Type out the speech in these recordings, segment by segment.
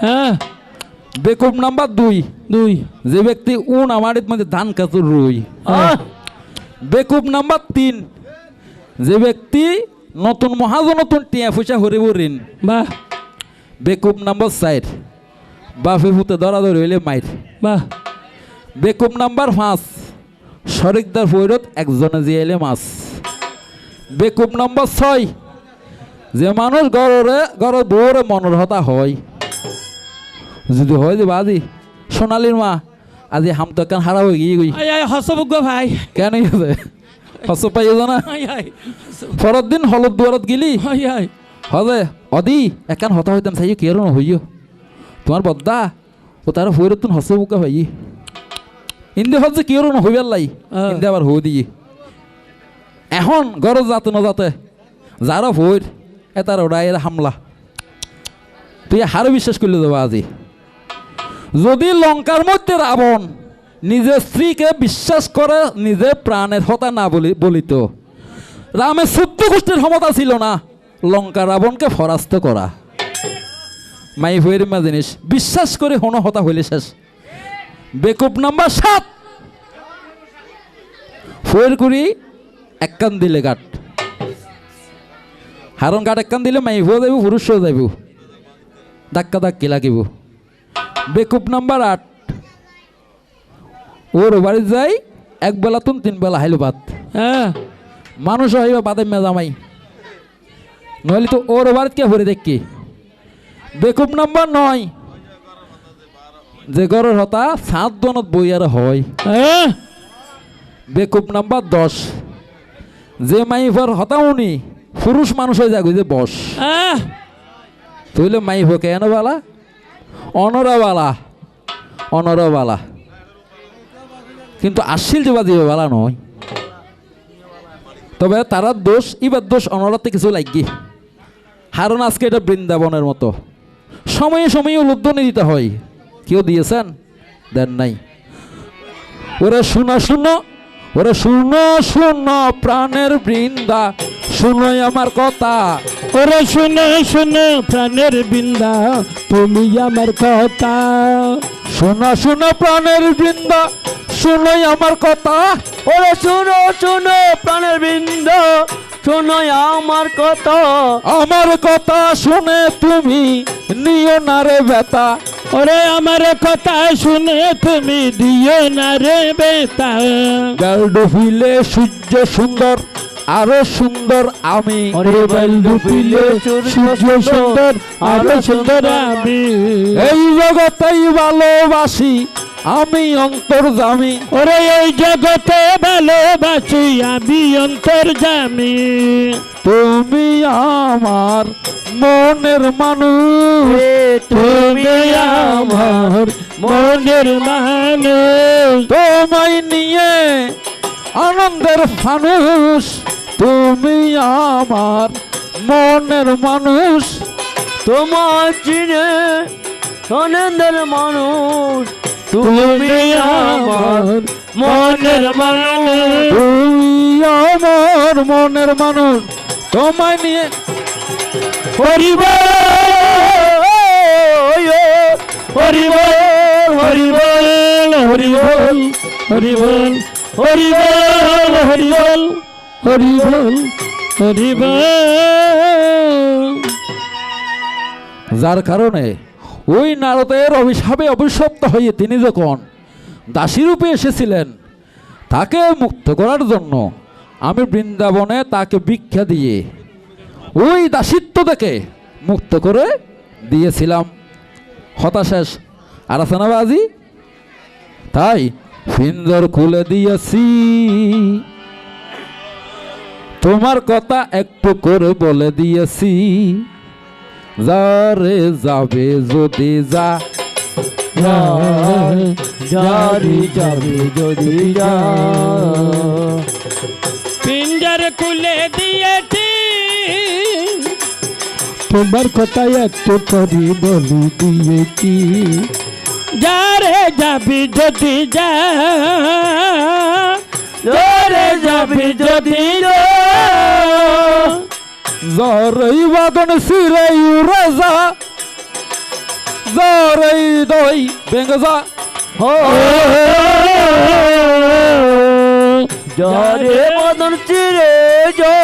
হ্যাঁ? বেকুব নাম্বার দুই। দুই। যে ব্যক্তি উন আমারিত মধ্যে ধান কাতুর রুই। হ্যাঁ। বেকুব নাম্বার তিন। যে ব্যক্তি নতুন মহাজন নতুন টিয়া পয়সা হরিব ঋণ। বাহ। বেকুব নাম্বার চার। বাফি ফুতে ধরা ধরে হইলে মাইর। বাহ। বেকুব নাম্বার পাঁচ। শরিকদার ফৈরত একজনে জিয়াইলে মাছ। বেকুব নাম্বার ছয়। যে মানুষ গড়রে গড় বউরে মনের হতা হয়। যদি হয় যে বাদি সোনালির মা আজি হাম তো কেন হারা হয়ে গিয়ে গই হসবুগ ভাই। কেন হয়েছে হস পাইয়ে জানা পরের দিন হলুদ দুয়ারত গেলি। হদে অদি একান হতা হইতাম চাই কে না হইও তোমার বদ্দা ও তার ফৈরত তুন হসে বুকা ভাই। ইন্দে হচ্ছে কি না হইবার লাই। ইন্দে আবার হই দিয়ে এখন গরজ যাতে না যাতে যারা ভৈর ওরা এর হামলা। তুই হারে বিশ্বাস করলে দেবো আজি। যদি লঙ্কার মধ্যে রাবণ নিজের স্ত্রীকে বিশ্বাস করে নিজের প্রাণের হতা না বলি, বলিত রামের সত্য গোষ্ঠীর ক্ষমতা ছিল না, লঙ্কা রাবণকে ফরাস্ত করা। মাই ভৈর মা জিনিস, বিশ্বাস করে হন হতা হইলে শেষ। বেকুব নাম্বার সাত। ফয়ের করি এককান দিলে গাট। হারন গাট এককান দিলে মাই ভুয়া যাইব পুরুষও যাইব। ধাক্কা ধাক্কি লাগিব। বেকুব নাম্বার আট। ওর বাড়ি যাই এক বেলা তুন তিন বেলা হাইলো ভাত। হ্যাঁ মানুষ হইবা বাদে মেজামাই নইলে তো ওর বাড়িতে কে ভরে দেখি? বেকুব নাম্বার নয়। যে গরের হতা সাত দনত বইয়ার হয়। হ্যাঁ। বেকুব নাম্বার দশ। যে মাইফর হতা উনি পুরুষ মানুষ হয়ে যাগো যে বস। হ্যাঁ। তুইলে মাইফ কেন বালা? অনরাবালা অনরাবালা। কিন্তু আসিল যে বাজিবে বালা নয়। তবে তারা দোষ, এবার দোষ অনরাতে কিছু লাগি। হারণ আজকে এটা বৃন্দাবনের মতো। সময়ে সময়ে উলুদ্ধনি দিতে হয়। কেউ দিয়েছেন? দেন নাই। ওরা শুনো শুনো, ওরা শুনো শুনো, প্রাণের বৃন্দা। শুনোই আমার কথা। ওরে শুনে শুনে প্রাণের বিন্দা তুমি আমার কথা। শোনো শোনো প্রাণের বৃন্দা শুনোই আমার কথা। ওরে শুনো শুনো প্রাণের বৃন্দ শোনো আমার কথা। আমার কথা শুনে তুমি নিও না রে বেতা ওরে আমার কথা শুনে তুমি দিও না রে বেতা গাল ডুবিলে সূর্য সুন্দর আরও সুন্দর আমি সুন্দর আরও সুন্দর আমি। এই জগতেই ভালোবাসি আমি অন্তর্জামি ওরে এই জগতে ভালোবাসি আমি অন্তর জামি। তুমি আমার মনের মানুষ। তুমি আমার মনের মানুষ। তোমায় নিয়ে আনন্দের ফানুষ তুমি আমার মনের মানুষ তোমার চিনে আনন্দের মানুষ। তুমি আমার মনের মানুষ। তুমি আমার মনের মানুষ। তোমায় নিয়ে হরিব হরিব হরিব হরিব হরিব হরিব হরিব হরিব হরিব যার কারণে ওই নারদের অভিশাপে অভিশপ্ত হয়ে তিনি যখন দাসী রূপে এসেছিলেন, তাকে মুক্ত করার জন্য আমি বৃন্দাবনে তাকে ভিক্ষা দিয়ে ওই দাসিত্ব থেকে মুক্ত করে দিয়েছিলাম। হতাশেষ আর আছে না বাজি? তাই ফিন্দর খুলে দিয়েছি। তোমার কথা একটু করে বলে দিয়েছি। যারে যাবে যদি যা। জারি যাবে যদি যা। পিঞ্জার খুলে দিয়েছি। তোমার কথা একটু করি বলি দিয়েছি। যারে যাবি যদি যা। যারে যাবি যদি জরই বাদন সিরাই রাজা জরে দই বেঙ্গ যা হো জরে মদন চিরে যা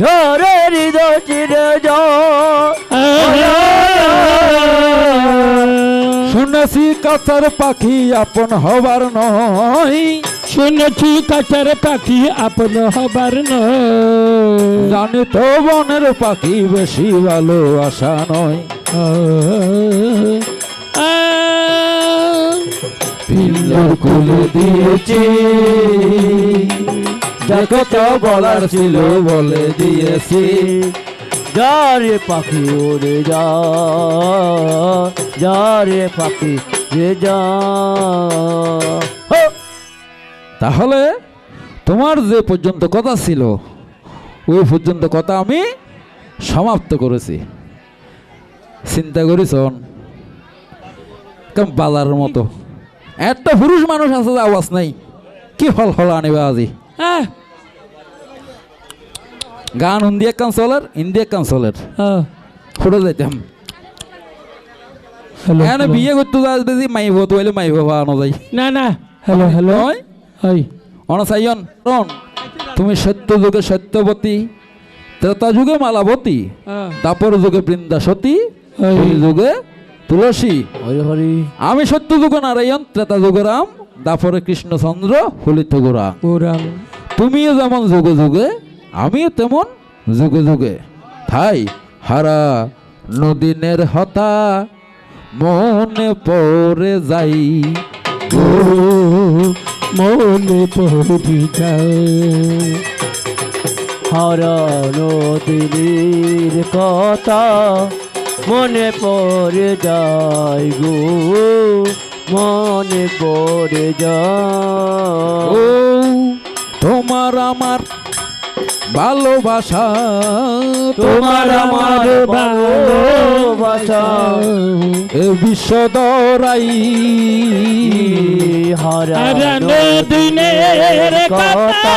ঝরে হৃদয় চিরে যা। শুনেছি কাছার পাখি আপন হবার নয়। শুনেছি কাছার পাখি আপন হবার নয়। জানি তো বনের পাখি বেশি ভালো আশা নয় পিল্লর কুলে দিয়েছি। দেখো তো বলার ছিল বলে দিয়েছি। যারে পাখি ওরে যা যারে পাখি রে যা। তাহলে তোমার যে পর্যন্ত কথা ছিল ওই পর্যন্ত কথা আমি সমাপ্ত করেছি। চিন্তা করিস কেমন বাজারের মতো। একটা পুরুষ মানুষ আছে যে আওয়াজ নাই কি হল হল আনিবা আজি? আহ, গান হিন্দি এক কাঞ্চলের হিন্দি এক কাঞ্চলের আহ, ফুটে যাইতাম এখানে বিয়ে করতে যাস বেশি মাইব তো হইলে মাইব আনো যাই না না। হ্যালো হ্যালো হাই অনসাইয়ন রন তুমি সত্য যুগে সত্যবতী ত্রেতা যুগে মালাবতী তাপর যুগে বৃন্দাসতী এই। এই যুগে তুলসী। হরি হরি আমি সত্য যুগে নারায়ণ ত্রেতা যুগে রাম দাপরে কৃষ্ণচন্দ্র হলিত গোরা গৌরাং তুমিও যেমন যুগে যুগে আমিও তেমন। যুগে যুগে তাই হারা নদীনের হতা মনে পড়ে যাই। মনে পড়ি যায় হারানো দিলির কথা মনে পড়ে যায় গো। মনে পড়ে ও যায় তোমার আমার ভালোবাসা তোমার আমার ভালোবাসা। এ বিশ্বদরাই হারানো দিনের কথা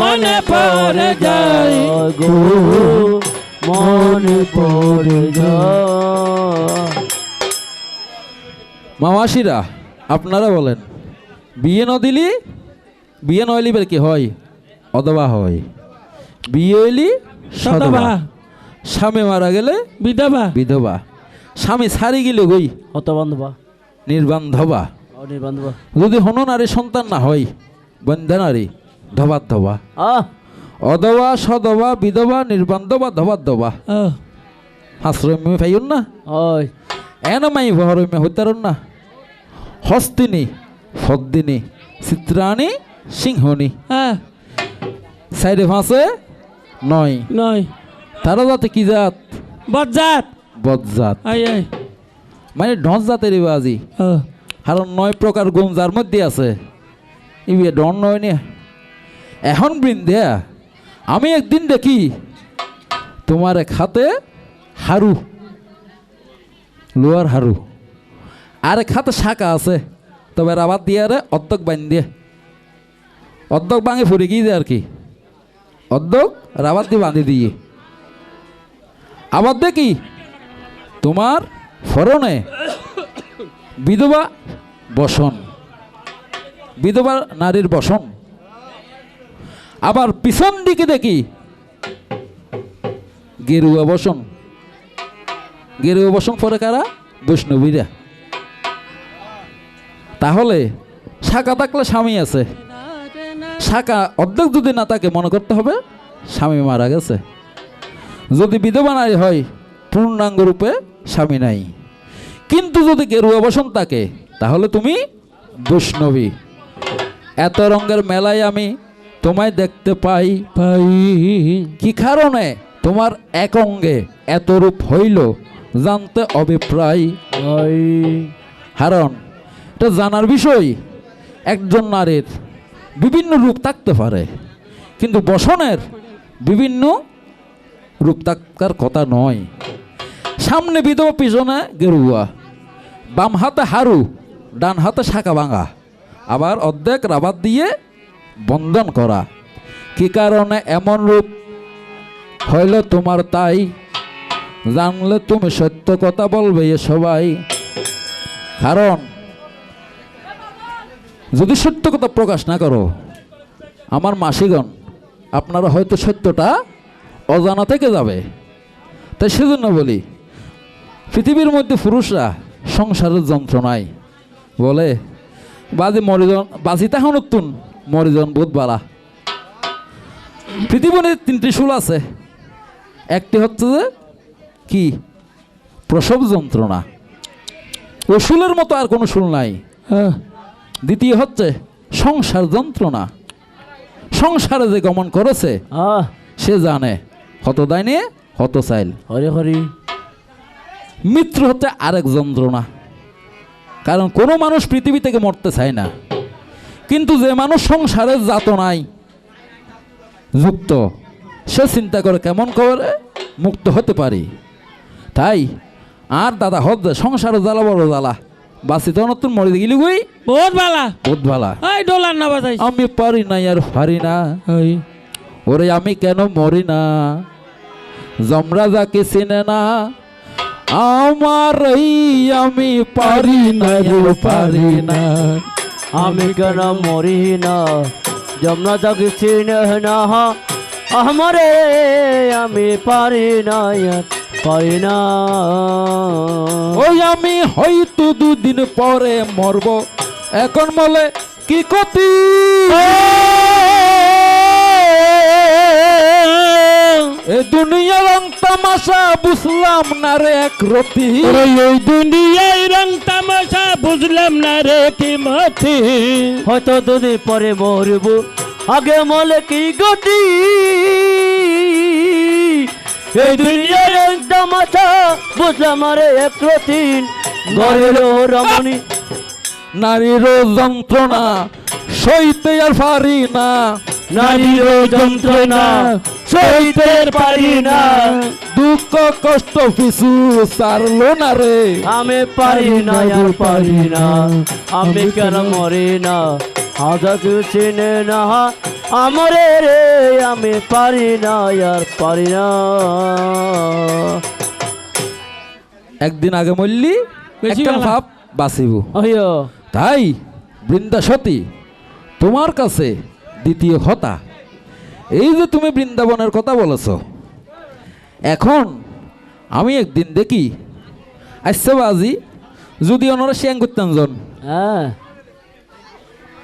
মনে পড়ে যায়। গো মনে পড়ে যায়। মামাসিরা আপনারা বলেন বিয়ে ন দিলি? বিয়ে নইলি বের কি হয়? অদবা হয়? বিয়ে হইলি সদবা স্বামী মারা গেলে বিধবা। বিধবা। স্বামী সারি গেলে গই হত বান্ধবা নির্বান্ধবা যদি হন নারী সন্তান না হয় বন্ধা নারী ধবা আহ অদবা সদবা বিধবা নির্বান্ধবা ধবা আহ, হাসরমে ফাইন না? ওই এন মাই ভরমে হইতারন না? হস্তিনী ফদ্দিনী চিত্রাণী সিংহনী আহ, সাইডে ফাঁসে নয়। নয়। তারা যাতে কি জাত? বজ্জাত বদজাত আই আই। মানে ঢস জাতের বাজি কারণ নয় প্রকার গুণ যার মধ্যে আছে। ইয়ে ডন নয় নে এখন বৃন্দে আমি একদিন দেখি তোমার এক হাতে হারু। লোয়ার হারু। আর এক হাতে শাখা আছে। তবে রাবার দিয়ে আরে অর্ধক বান দিয়ে। অর্ধক ভাঙে ফুরে গিয়ে আর কি। অর্ধক দিয়ে বাঁধি দিয়ে? আবার দেখি তোমার ফরনে বিধবা বসন। বিধবা নারীর বসন। আবার পিছন দিকে দেখি গেরুয়া বসন। গেরুয়া বসন পরে কারা? বৈষ্ণবীরা। তাহলে শাখা থাকলে স্বামী আছে। শাখা অর্ধেক যদি না থাকে মনে করতে হবে স্বামী মারা গেছে। যদি বিধবা নারী হয় পূর্ণাঙ্গ রূপে স্বামী নাই। কিন্তু যদি গেরুয়া বসন থাকে তাহলে তুমি বৈষ্ণবী। এত রঙের মেলায় আমি তোমায় দেখতে পাই। পাই। কি কারণে? তোমার এক অঙ্গে এত রূপ হইল জানতে অভিপ্রায়। কারণ এটা জানার বিষয় একজন নারীর। বিভিন্ন রূপ থাকতে পারে। কিন্তু বসনের বিভিন্ন রূপ থাকার কথা নয়। সামনে বিধবা পিছনে গেরুয়া। বাম হাতে হারু, ডান হাতে শাখা ভাঙা। আবার অর্ধেক রাবার দিয়ে বন্ধন করা। কি কারণে এমন রূপ হইল তোমার তাই? জানলে তুমি সত্য কথা বলবে সবাই। কারণ যদি সত্য কথা প্রকাশ না করো, আমার মাসিগণ, আপনারা হয়তো সত্যটা অজানা থেকে যাবে। তাই সেজন্য বলি, পৃথিবীর মধ্যে পুরুষরা সংসারের যন্ত্রণায় বলে, বাজে মরিজন, বাজি তাহা নতুন মরিজন বোধ বালা পৃথিবীর তিনটি শুল আছে। একটি হচ্ছে যে, কি? প্রসব যন্ত্রণা। ও শুলের মতো আর কোনো শুল নাই। হ্যাঁ। দ্বিতীয় হচ্ছে সংসার যন্ত্রণা। সংসারে যে গমন করেছে সে জানে হত দায় দাইনে হত চাইল হরি হরি। মৃত্যু হচ্ছে আরেক যন্ত্রণা। কারণ কোনো মানুষ পৃথিবী থেকে মরতে চায় না। কিন্তু যে মানুষ সংসারের যাতনায় যুক্ত সে চিন্তা করে কেমন করে মুক্ত হতে পারি। তাই আর দাদা হদ সংসারে জ্বালা বড় জ্বালা। বাসি তো নতুন মরে গেলি গুই বহুত বালা। বোধ ভালা এই ডলার না বাজাই আমি পারি না আর পারি না। ওরে আমি কেন মরি না? জমরা যাকে চেনে না আমার আমি পারি না পারি না আমি কেন মরি না? যমুনা তাকে চিনে না আমারে আমি পারি না পারি না ওই আমি হয়তো দুদিন পরে মরব। এখন বলে কি ক্ষতি? এ দুনিয়ার রং তামাশা বুঝলাম না রে এক রতি। এই দুনিয়ায় রং তামাশা বুঝলাম না রে কি মতি। হয়তো দুদিন পরে মরব। আগে মলে কি গতি এই দুনিয়ার আছা বুঝলাম আরে এক রতিন। ঘরের রমণী নারীর যন্ত্রণা সইতে আর পারি না। নারীর যন্ত্রণা সইতে পারি না। দুঃখ কষ্ট পিছু সারলো না রে। আমি পারি না আর পারি না। আমি কেন মরি না? আজা কেউ চিনে না। আমরে রে আমি পারি না আর পারি না। একদিন আগে বেশি একটা। ভাব বাঁচিব। তাই বৃন্দা সতী তোমার কাছে দ্বিতীয় হতা এই যে তুমি বৃন্দাবনের কথা বলেছ এখন আমি একদিন দেখি আসছে বাজি যদি ওনারা শ্যাং করতেন জন হ্যাঁ।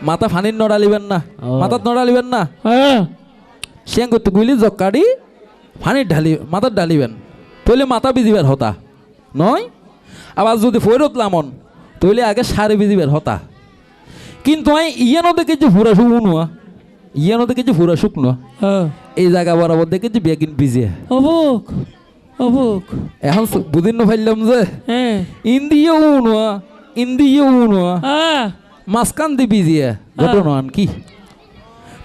মাথা ফানির নড়ালিবেন না। মাথার নড়ালিবেন না। হ্যাঁ। শ্যাং করতে গুলি জক্কাড়ি ফানির ঢালি মাথার ঢালিবেন তৈলে মাথা বিজিবের হতা। নয়? আবার যদি ফৈরত লামন তৈলে আগে সারে বিজিবের হতা। কিন্তু আমি ইয়ানো দেখেছি ফুরা শুকনো ইয়ানো দেখেছি ফুরা শুকনো। হ্যাঁ। এই জায়গা বরাবর দেখেছি বেগিন বিজে অবুক অবুক। এখন সু- বুঝিন না যে। হ্যাঁ। ইন্দিও উনোয়া ইন্দিও উনোয়া আহ মাঝখান দিবি বিজিয়ে ঘটনা আন কি?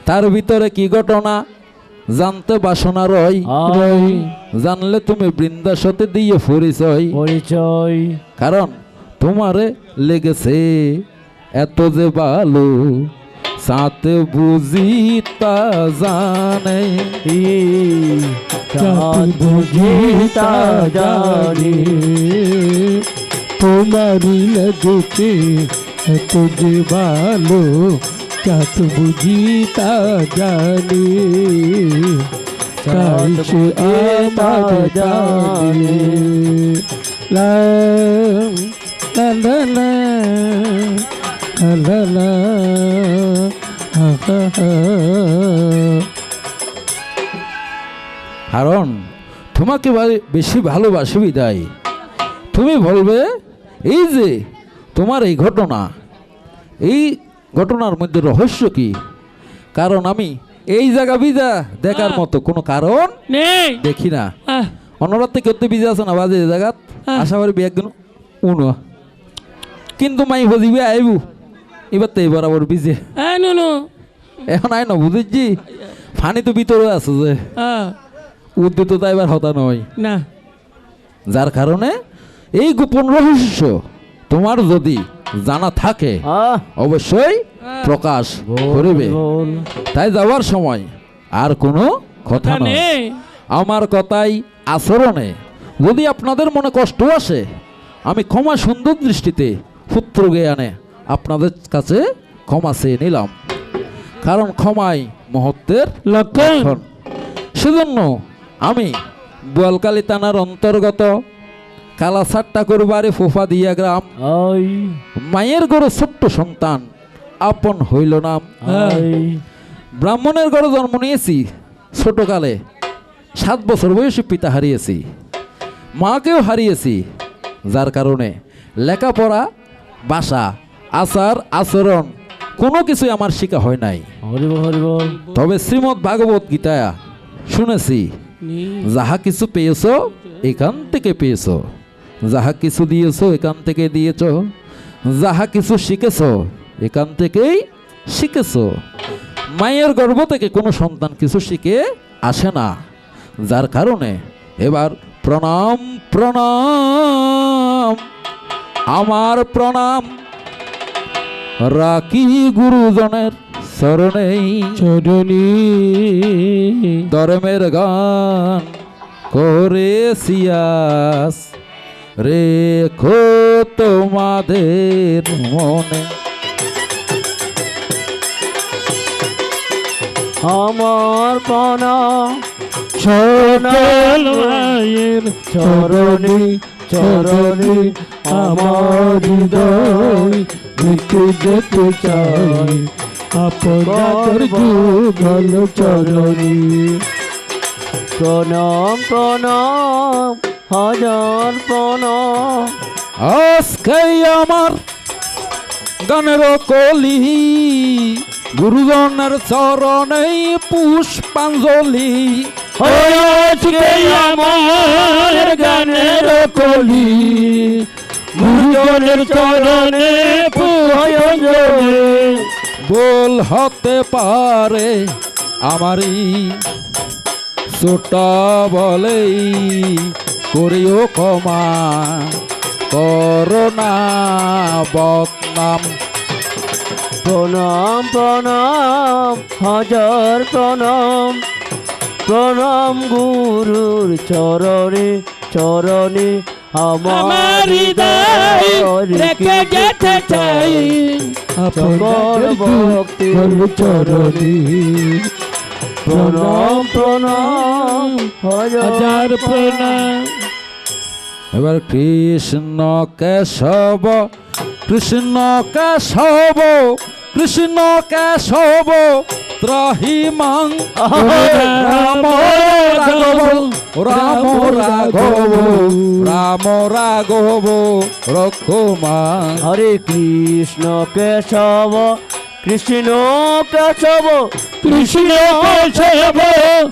তার ভিতরে কি ঘটনা? জানতে বাসনা রয়। জানলে তুমি বৃন্দাসতে দিয়ে পরিচয়। পরিচয়। কারণ তোমারে লেগেছে এত যে ভালো সাথে বুঝি তা জানে। বুঝি তা জানি। লেগেছে এত যে ভালো চাত বুঝি তা জানি। তাই সে আমার জানে। লা লা লা লা লা লা কারণ তোমাকে বেশি ভালোবাসি বিদায় তুমি বলবে এই যে তোমার এই ঘটনা এই ঘটনার মধ্যে রহস্য কি? কারণ আমি এই জায়গা বিজা দেখার মতো কোনো কারণ নেই। দেখি না। অনরাতে করতে বিজে আছে না বাজে হ্যাঁ। আশা করি একদিন উনো। কিন্তু মাই বুঝিবি আইবু। এবার তো এই বরাবর বিজে এখন আই না বুঝেছি ফানি তো ভিতরে আছে যে। উদ্যত তো এবার হতা নয়। না। যার কারণে এই গোপন রহস্য তোমার যদি জানা থাকে অবশ্যই প্রকাশ করিবে। তাই যাওয়ার সময় আর কোনো কথা নেই। আমার কথাই আচরণে। যদি আপনাদের মনে কষ্ট আসে আমি ক্ষমা সুন্দর দৃষ্টিতে পুত্র জ্ঞানে আপনাদের কাছে ক্ষমা চেয়ে নিলাম। কারণ ক্ষমাই লক্ষণ। লক্ষণ। সেজন্য আমি বোয়ালকালী থানার অন্তর্গত কালাসার ঠাকুর বাড়ি ফুফা দিয়া গ্রাম। মায়ের গড়ে ছোট্ট সন্তান আপন হইল নাম ব্রাহ্মণের ঘরে জন্ম নিয়েছি ছোটকালে সাত বছর বয়সে পিতা হারিয়েছি মাকেও হারিয়েছি যার কারণে লেখাপড়া ভাষা আচার আচরণ কোনো কিছুই আমার শিকা হয় নাই। তবে শ্রীমৎ ভাগবত গীতা শুনেছি যাহা কিছু পেয়েছ এখান থেকে পেয়েছ। যাহা কিছু দিয়েছ এখান থেকে দিয়েছ। যাহা কিছু শিখেছ এখান থেকেই শিখেছ। মায়ের গর্ভ থেকে কোনো সন্তান কিছু শিখে আসে না। যার কারণে এবার প্রণাম প্রণাম আমার প্রণাম। রাখি গুরুজনের চরণেই চরণী। ধর্মের গান করে সিয়াস রেখো তোমাদের মনে। আমার পানা সকল মায়ের চরণী চরণী আমার হৃদয় যেতে চাই আপনাদের যুগল চরণী। প্রণাম প্রণাম হাজার প্রণাম আজকে আমার গানের কলি। গুরুজনের চরণেই পুষ্পাঞ্জলি। আমার গানের কলি। গুরুজনের চরণে পুজনে বল হতে পারে আমারই। ছোট বলেই করিও ক্ষমা করোনা বদনাম। প্রণাম প্রণাম হাজার প্রণাম। প্রণাম গুরুর চরণে চরণে আমার রেখে যেতে চাই। সকল ভক্তি চরণী। প্রণাম প্রণাম হাজার প্রণাম। এবার কৃষ্ণ কেশব কৃষ্ণ কেশব কৃষ্ণ কেশব ত্রাহি মাং। রাম রাঘব রাম রাঘব রাম রাঘব রক্ষমা হরে কৃষ্ণ কেশব কৃষ্ণ কেশব কৃষ্ণ কেশব।